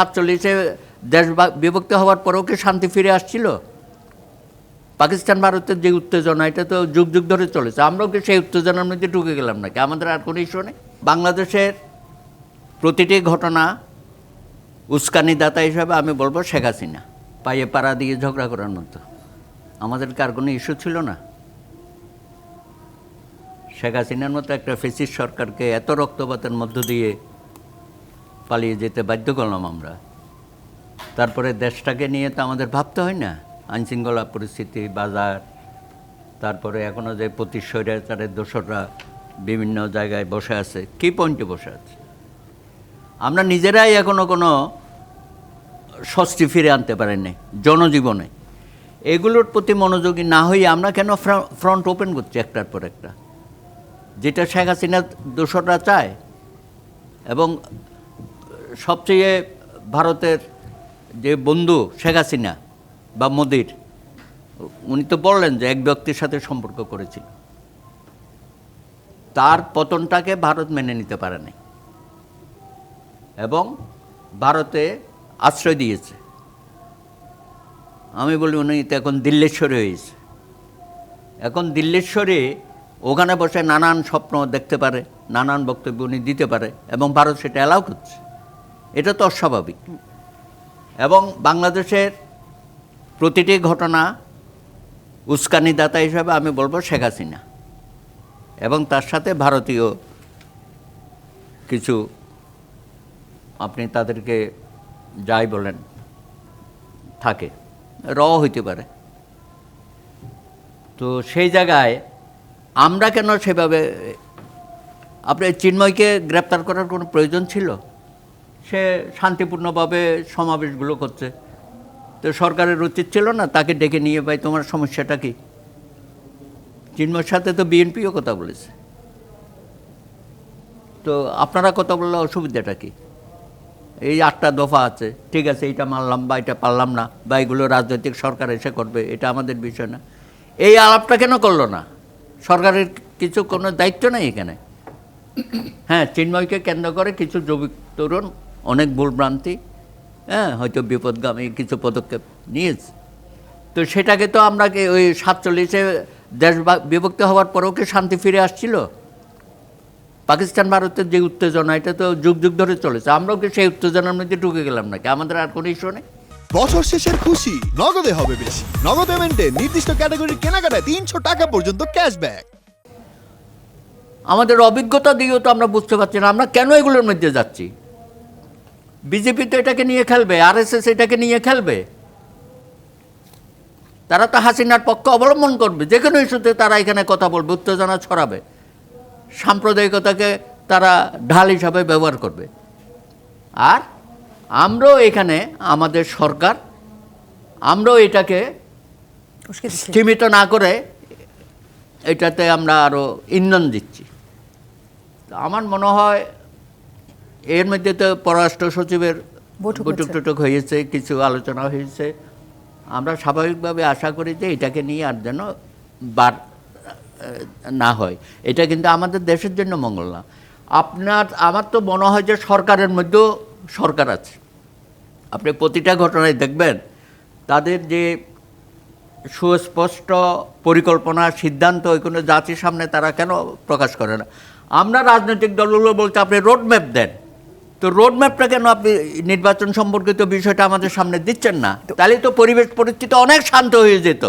সাতচল্লিশে দেশ বিভক্ত হওয়ার পরেও কি শান্তি ফিরে আসছিল? পাকিস্তান ভারতের যে উত্তেজনা, এটা তো যুগ যুগ ধরে চলেছে। আমরাও কি সেই উত্তেজনার মধ্যে ঢুকে গেলাম নাকি? আমাদের আর কোনো ইস্যু নেই। বাংলাদেশের প্রতিটি ঘটনা উস্কানিদাতা হিসাবে আমি বলব শেখ হাসিনা। পায়ে পাড়া দিয়ে ঝগড়া করার মতো। আমাদের কার কোনো ইস্যু ছিল না? শেখ হাসিনার মতো একটা ফেসিস সরকারকে এত রক্তপাতের মধ্য দিয়ে পালিয়ে যেতে বাধ্য করলাম আমরা। তারপরে দেশটাকে নিয়ে তো আমাদের ভাবতে হয় না। আইনশৃঙ্খলা পরিস্থিতি, বাজার, তারপরে এখনও যে প্রতিশ্বরের দোসররা বিভিন্ন জায়গায় বসে আছে, কি পয়েন্টে বসে আছে? আমরা নিজেরাই এখনও কোনো স্বস্তি ফিরে আনতে পারেনি, জনজীবনে। এগুলোর প্রতি মনোযোগী না হয়ে আমরা কেন ফ্রন্ট ওপেন করছি একটার পর একটা? যেটা শেখ হাসিনা দোসররা চায় এবং সবচেয়ে ভারতের যে বন্ধু শেখ হাসিনা বা মোদির, উনি তো বললেন যে এক ব্যক্তির সাথে সম্পর্ক করেছিল। তার পতনটাকে ভারত মেনে নিতে পারে নাই। এবং ভারতে আশ্রয় দিয়েছে। আমি বলি, উনি তো এখন দিল্লেশ্বরে হয়েছে। এখন দিল্লেশ্বরে ওখানে বসে নানান স্বপ্ন দেখতে পারে, নানান বক্তব্য উনি দিতে পারে এবং ভারত সেটা অ্যালাউ করছে। এটা তো অস্বাভাবিক। এবং বাংলাদেশের প্রতিটি ঘটনা উস্কানিদাতা হিসাবে আমি বলব শেখ হাসিনা। এবং তার সাথে ভারতীয় কিছু আপনি তাদেরকে যাই বলেন, থাকে। র হইতে পারে। তো সেই জায়গায় আমরা কেন সেভাবে, আপনি চিন্ময়কে গ্রেপ্তার করার কোনো প্রয়োজন ছিল? সে শান্তিপূর্ণভাবে সমাবেশগুলো করছে। তো সরকারের উচিত ছিল না তাকে ডেকে নিয়ে, ভাই, তোমার সমস্যাটা কি? চিন্ময়ের সাথে তো বিএনপিও কথা বলেছে। তো আপনারা কথা বললে অসুবিধাটা কি? এই আটটা দফা আছে, ঠিক আছে, এইটা মানলাম বা এটা পারলাম না, বা এগুলো রাজনৈতিক সরকার এসে করবে, এটা আমাদের বিষয় না। এই আলাপটা কেন করল না? সরকারের কিছু কোনো দায়িত্ব নেই এখানে? হ্যাঁ চিন্ময়কে কেন্দ্র করে কিছু যুবক তরুণ অনেক ভুলভ্রান্তি হ্যাঁ হয়তো বিপদগামী কিছু পদক্ষেপ নিয়েছে। তো সেটাকে তো আমরা ওই সাতচল্লিশে দেশ বিভক্ত হওয়ার পরেও কি শান্তি ফিরে আসছিল? পাকিস্তান ভারতের যে উত্তেজনা এটা তো যুগ যুগ ধরে চলেছে। আমরাও কি সেই উত্তেজনার মধ্যে ঢুকে গেলাম নাকি? আমাদের আর কোনো ইস্যু নেই। বছর শেষের খুশি নগদে হবে বেশি। নগদ পেমেন্টে নির্দিষ্ট ক্যাটাগরির কেনাকাটায় তিনশো টাকা পর্যন্ত ক্যাশব্যাক আমাদের অভিজ্ঞতা দিয়েও তো আমরা বুঝতে পারছি না। আমরা কেন এগুলোর মধ্যে যাচ্ছি? বিজেপি তো এটাকে নিয়ে খেলবে আরএসএস এটাকে নিয়ে খেলবে। তারা তো হাসিনার পক্ষ অবলম্বন করবে যে কোনো ইস্যুতে তারা এখানে কথা বলবে উত্তেজনা ছড়াবে। সাম্প্রদায়িকতাকে তারা ঢাল হিসাবে ব্যবহার করবে। আর আমরাও এখানে আমাদের সরকার আমরাও এটাকে সীমিত না করে এটাতে আমরা আরও ইন্ধন দিচ্ছি। তো আমার মনে হয় এর মধ্যে তো পররাষ্ট্র সচিবের বৈঠক। টুটক হয়েছে। কিছু আলোচনা হয়েছে। আমরা স্বাভাবিকভাবে আশা করি যে এটাকে নিয়ে আর যেন বার না হয়। এটা কিন্তু আমাদের দেশের জন্য মঙ্গল না। আপনার আমার তো মনে হয় যে সরকারের মধ্যেও সরকার আছে। আপনি প্রতিটা ঘটনায় দেখবেন তাদের যে সুস্পষ্ট পরিকল্পনা সিদ্ধান্ত ওই কোনো জাতির সামনে তারা কেন প্রকাশ করে না? আমরা রাজনৈতিক দলগুলো বলতে আপনি রোড ম্যাপ দেন। তো রোড ম্যাপটা কেন আপনি নির্বাচন সম্পর্কিত বিষয়টা আমাদের সামনে দিচ্ছেন না? তাহলে তো পরিবেশ পরিস্থিতি অনেক শান্ত হয়ে যেত।